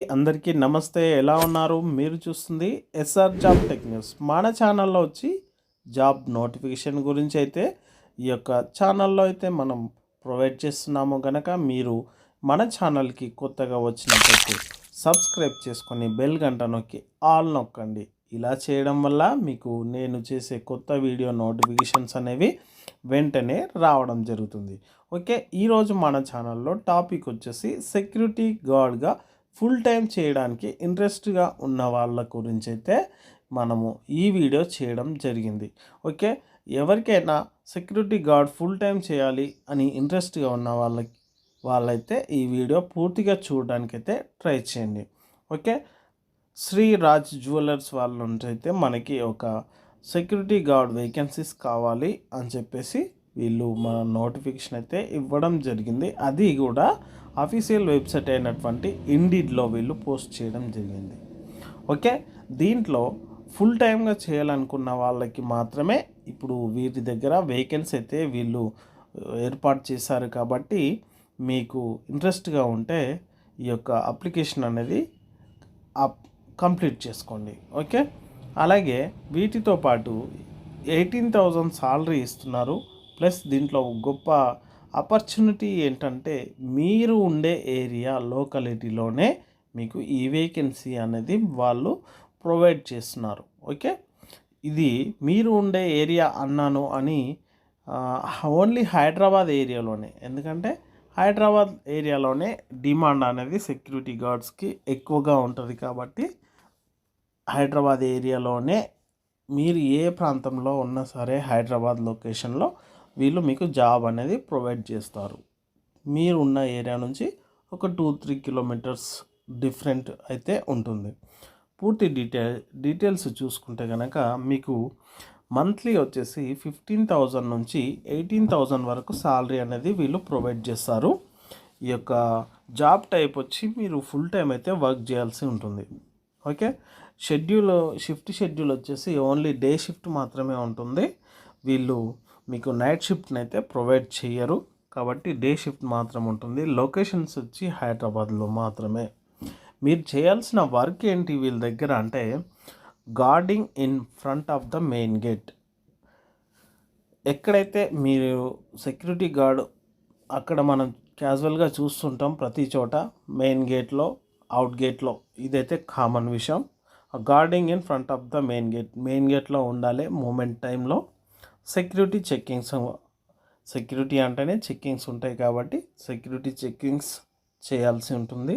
అందరికీ నమస్తే. ఎలా ఉన్నారు? మీరు చూస్తుంది ఎస్ఆర్ జాబ్ టెక్ న్యూస్. మన ఛానల్లో వచ్చి జాబ్ నోటిఫికేషన్ గురించి అయితే ఈ యొక్క ఛానల్లో అయితే మనం ప్రొవైడ్ చేస్తున్నాము కనుక మీరు మన ఛానల్కి కొత్తగా వచ్చినట్లయితే సబ్స్క్రైబ్ చేసుకొని బెల్ గంట నొక్కి ఆల్ నొక్కండి. ఇలా చేయడం వల్ల మీకు నేను చేసే కొత్త వీడియో నోటిఫికేషన్స్ అనేవి వెంటనే రావడం జరుగుతుంది. ఓకే ఈరోజు మన ఛానల్లో టాపిక్ వచ్చేసి సెక్యూరిటీ గార్డ్గా ఫుల్ టైం చేయడానికి ఇంట్రెస్ట్గా ఉన్న వాళ్ళ గురించి అయితే మనము ఈ వీడియో చేయడం జరిగింది. ఓకే? ఎవరికైనా సెక్యూరిటీ గార్డ్ ఫుల్ టైం చేయాలి అని ఇంట్రెస్ట్గా ఉన్న వాళ్ళకి వాళ్ళైతే ఈ వీడియో పూర్తిగా చూడడానికైతే ట్రై చేయండి. ఓకే? శ్రీ రాజ్ జ్యువెలర్స్ వాళ్ళ నుంచి అయితే మనకి ఒక సెక్యూరిటీ గార్డ్ వేకెన్సీస్ కావాలి అని చెప్పేసి వీళ్ళు మన నోటిఫికేషన్ అయితే ఇవ్వడం జరిగింది. అది కూడా అఫీషియల్ వెబ్సైట్ అయినటువంటి ఇండిడ్లో వీళ్ళు పోస్ట్ చేయడం జరిగింది. ఓకే? దీంట్లో ఫుల్ టైమ్గా చేయాలనుకున్న వాళ్ళకి మాత్రమే ఇప్పుడు వీరి దగ్గర వేకెన్సీ అయితే వీళ్ళు uh, ఏర్పాటు చేశారు కాబట్టి మీకు ఇంట్రెస్ట్గా ఉంటే ఈ యొక్క అప్లికేషన్ అనేది అప్ కంప్లీట్ చేసుకోండి. ఓకే? అలాగే వీటితో పాటు ఎయిటీన్ థౌజండ్ సాలరీ ఇస్తున్నారు. ప్లస్ దీంట్లో గొప్ప ఆపర్చునిటీ ఏంటంటే మీరు ఉండే ఏరియా లోకాలిటీలోనే మీకు ఈ వేకెన్సీ అనేది వాళ్ళు ప్రొవైడ్ చేస్తున్నారు. ఓకే ఇది మీరు ఉండే ఏరియా అన్నాను అని ఓన్లీ హైదరాబాద్ ఏరియాలోనే. ఎందుకంటే హైదరాబాద్ ఏరియాలోనే డిమాండ్ అనేది సెక్యూరిటీ గార్డ్స్కి ఎక్కువగా ఉంటుంది కాబట్టి హైదరాబాద్ ఏరియాలోనే మీరు ఏ ప్రాంతంలో ఉన్నా సరే హైదరాబాద్ లొకేషన్లో వీళ్ళు మీకు జాబ్ అనేది ప్రొవైడ్ చేస్తారు. మీరు ఉన్న ఏరియా నుంచి ఒక టూ త్రీ కిలోమీటర్స్ డిఫరెంట్ అయితే ఉంటుంది. పూర్తి డీటెయిల్ డీటెయిల్స్ చూసుకుంటే కనుక మీకు మంత్లీ వచ్చేసి ఫిఫ్టీన్ థౌజండ్ నుంచి ఎయిటీన్ థౌజండ్ వరకు శాలరీ అనేది వీళ్ళు ప్రొవైడ్ చేస్తారు. ఈ యొక్క జాబ్ టైప్ వచ్చి మీరు ఫుల్ టైం అయితే వర్క్ చేయాల్సి ఉంటుంది. ఓకే? షెడ్యూల్ షిఫ్ట్ షెడ్యూల్ వచ్చేసి ఓన్లీ డే షిఫ్ట్ మాత్రమే ఉంటుంది. వీళ్ళు మీకు నైట్ షిఫ్ట్ని అయితే ప్రొవైడ్ చేయరు కాబట్టి డే షిఫ్ట్ మాత్రం ఉంటుంది. లొకేషన్స్ వచ్చి హైదరాబాద్లో మాత్రమే. మీరు చేయాల్సిన వర్క్ ఏంటి వీళ్ళ దగ్గర అంటే guarding in front of the main gate ఎక్కడైతే మీరు సెక్యూరిటీ గార్డ్ అక్కడ మనం క్యాజువల్గా చూస్తుంటాం ప్రతి చోట మెయిన్ గేట్లో అవుట్ గేట్లో ఇదైతే కామన్ విషయం. Guarding in front of the main gate main గేట్లో ఉండాలి మూమెంట్ టైంలో సెక్యూరిటీ చెక్కింగ్స్ సెక్యూరిటీ అంటేనే చెక్కింగ్స్ ఉంటాయి కాబట్టి సెక్యూరిటీ చెక్కింగ్స్ చేయాల్సి ఉంటుంది.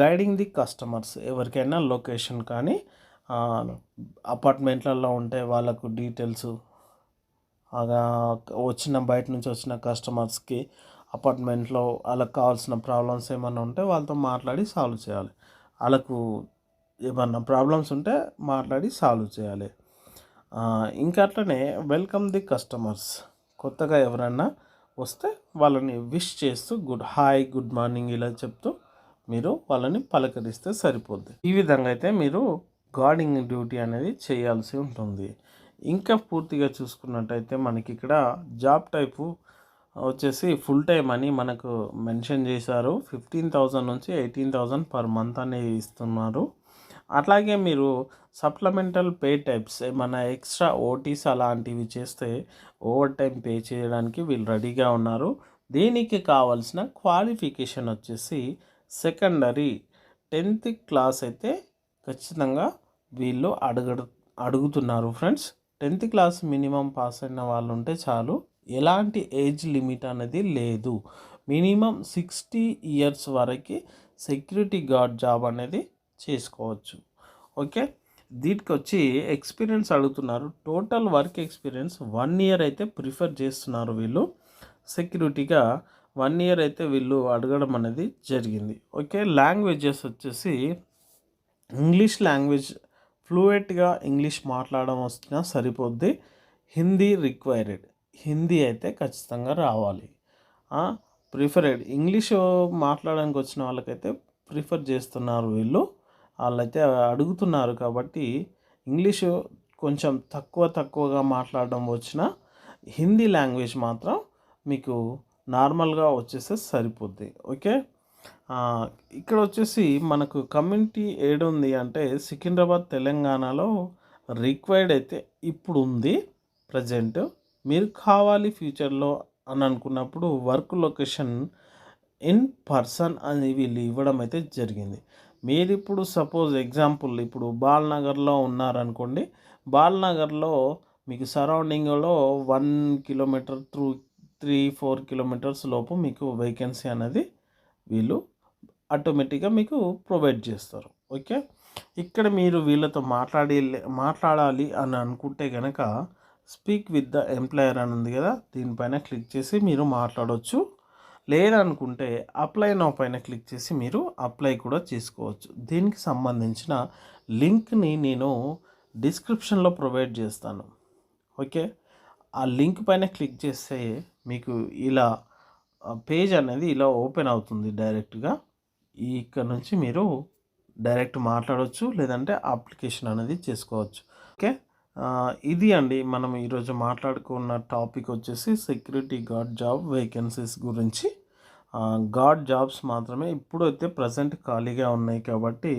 గైడింగ్ ది కస్టమర్స్ ఎవరికైనా లొకేషన్ కానీ అపార్ట్మెంట్లలో ఉంటే వాళ్ళకు డీటెయిల్స్ వచ్చిన బయట నుంచి వచ్చిన కస్టమర్స్కి అపార్ట్మెంట్లో వాళ్ళకి కావాల్సిన ప్రాబ్లమ్స్ ఏమైనా ఉంటే వాళ్ళతో మాట్లాడి సాల్వ్ చేయాలి. వాళ్ళకు ఏమన్నా ప్రాబ్లమ్స్ ఉంటే మాట్లాడి సాల్వ్ చేయాలి. ఇంకా అట్లనే వెల్కమ్ ది కస్టమర్స్ కొత్తగా ఎవరైనా వస్తే వాళ్ళని విష్ చేస్తూ గుడ్ హాయ్ గుడ్ మార్నింగ్ ఇలా చెప్తూ మీరు వాళ్ళని పలకరిస్తే సరిపోద్ది. ఈ విధంగా అయితే మీరు గార్డింగ్ డ్యూటీ అనేది చేయాల్సి ఉంటుంది. ఇంకా పూర్తిగా చూసుకున్నట్టయితే మనకి ఇక్కడ జాబ్ టైపు వచ్చేసి ఫుల్ టైం అని మనకు మెన్షన్ చేశారు. ఫిఫ్టీన్ థౌజండ్ నుంచి ఎయిటీన్ థౌజండ్ పర్ మంత్ అనేది ఇస్తున్నారు. అట్లాగే మీరు సప్లిమెంటల్ పే టైప్స్ ఏమైనా ఎక్స్ట్రా ఓటీస్ అలాంటివి చేస్తే ఓవర్ టైం పే చేయడానికి వీళ్ళు రెడీగా ఉన్నారు. దీనికి కావాల్సిన క్వాలిఫికేషన్ వచ్చేసి సెకండరీ టెన్త్ క్లాస్ అయితే ఖచ్చితంగా వీళ్ళు అడుగ అడుగుతున్నారు friends tenth class minimum pass అయిన వాళ్ళు ఉంటే చాలు. ఎలాంటి ఏజ్ లిమిట్ అనేది లేదు. మినిమం సిక్స్టీ ఇయర్స్ వరకు సెక్యూరిటీ గార్డ్ జాబ్ అనేది చేసుకోవచ్చు. ఓకే? దీనికి వచ్చి ఎక్స్పీరియన్స్ అడుగుతున్నారు. Total work experience one year అయితే ప్రిఫర్ చేస్తున్నారు వీళ్ళు. సెక్యూరిటీగా వన్ ఇయర్ అయితే వీళ్ళు అడగడం అనేది జరిగింది. ఓకే? లాంగ్వేజెస్ వచ్చేసి ఇంగ్లీష్ లాంగ్వేజ్ ఫ్లూయెంట్గా ఇంగ్లీష్ మాట్లాడడం వచ్చినా సరిపోద్ది. హిందీ రిక్వైర్డ్. హిందీ అయితే ఖచ్చితంగా రావాలి. ప్రిఫరెడ్. ఇంగ్లీష్ మాట్లాడడానికి వచ్చిన వాళ్ళకైతే ప్రిఫర్ చేస్తున్నారు వీళ్ళు. వాళ్ళైతే అడుగుతున్నారు కాబట్టి ఇంగ్లీషు కొంచెం తక్కువ తక్కువగా మాట్లాడడం వచ్చిన హిందీ లాంగ్వేజ్ మాత్రం మీకు నార్మల్గా వచ్చేస్తే సరిపోద్ది. ఓకే? ఇక్కడ వచ్చేసి మనకు కమ్యూనిటీ ఏడు ఉంది అంటే సికింద్రాబాద్ తెలంగాణలో రిక్వైర్డ్ అయితే ఇప్పుడు ఉంది ప్రజెంట్. మీరు కావాలి ఫ్యూచర్లో అని అనుకున్నప్పుడు వర్క్ లొకేషన్ ఇన్ పర్సన్ అని వీళ్ళు ఇవ్వడం అయితే జరిగింది. మీరు ఇప్పుడు సపోజ్ ఎగ్జాంపుల్ ఇప్పుడు బాల్నగర్లో ఉన్నారనుకోండి బాల్నగర్లో మీకు సరౌండింగ్లో one kilometer through three four kilometers లోపు మీకు వేకెన్సీ అనేది వీళ్ళు ఆటోమేటిక్గా మీకు ప్రొవైడ్ చేస్తారు. ఓకే? ఇక్కడ మీరు వీళ్ళతో మాట్లాడి మాట్లాడాలి అని అనుకుంటే కనుక స్పీక్ విత్ ద ఎంప్లాయర్ అని ఉంది కదా దీనిపైన క్లిక్ చేసి మీరు మాట్లాడవచ్చు లేదనుకుంటే అప్లై నో పైన క్లిక్ చేసి మీరు అప్లై కూడా చేసుకోవచ్చు. దీనికి సంబంధించిన లింక్ని నేను డిస్క్రిప్షన్లో ప్రొవైడ్ చేస్తాను. ఓకే ఆ లింక్ పైన క్లిక్ చేస్తే మీకు ఇలా పేజ్ అనేది ఇలా ఓపెన్ అవుతుంది డైరెక్ట్గా ఇక్కడ నుంచి మీరు డైరెక్ట్ మాట్లాడవచ్చు లేదంటే అప్లికేషన్ అనేది చేసుకోవచ్చు. ఓకే ఇది అండి మనం ఈరోజు మాట్లాడుకున్న టాపిక్ వచ్చేసి సెక్యూరిటీ గార్డ్ జాబ్ వేకెన్సీస్ గురించి. గార్డ్ జాబ్స్ మాత్రమే ఇప్పుడైతే ప్రజెంట్ ఖాళీగా ఉన్నాయి కాబట్టి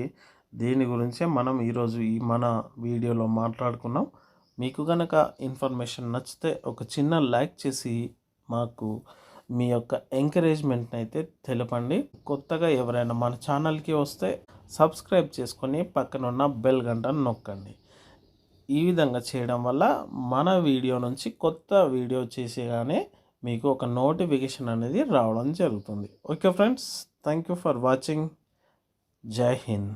దీని గురించే మనం ఈరోజు ఈ మన వీడియోలో మాట్లాడుకున్నాం. మీకు కనుక ఇన్ఫర్మేషన్ నచ్చితే ఒక చిన్న లైక్ చేసి మాకు మీ యొక్క ఎంకరేజ్మెంట్ని అయితే తెలపండి. కొత్తగా ఎవరైనా మన ఛానల్కి వస్తే సబ్స్క్రైబ్ చేసుకొని పక్కనున్న బెల్ గంటను నొక్కండి. ఈ విధంగా చేయడం వల్ల మన వీడియో నుంచి కొత్త వీడియో చేసేగానే మీకు ఒక నోటిఫికేషన్ అనేది రావడం జరుగుతుంది. Okay friends thank you for watching. జై హింద్.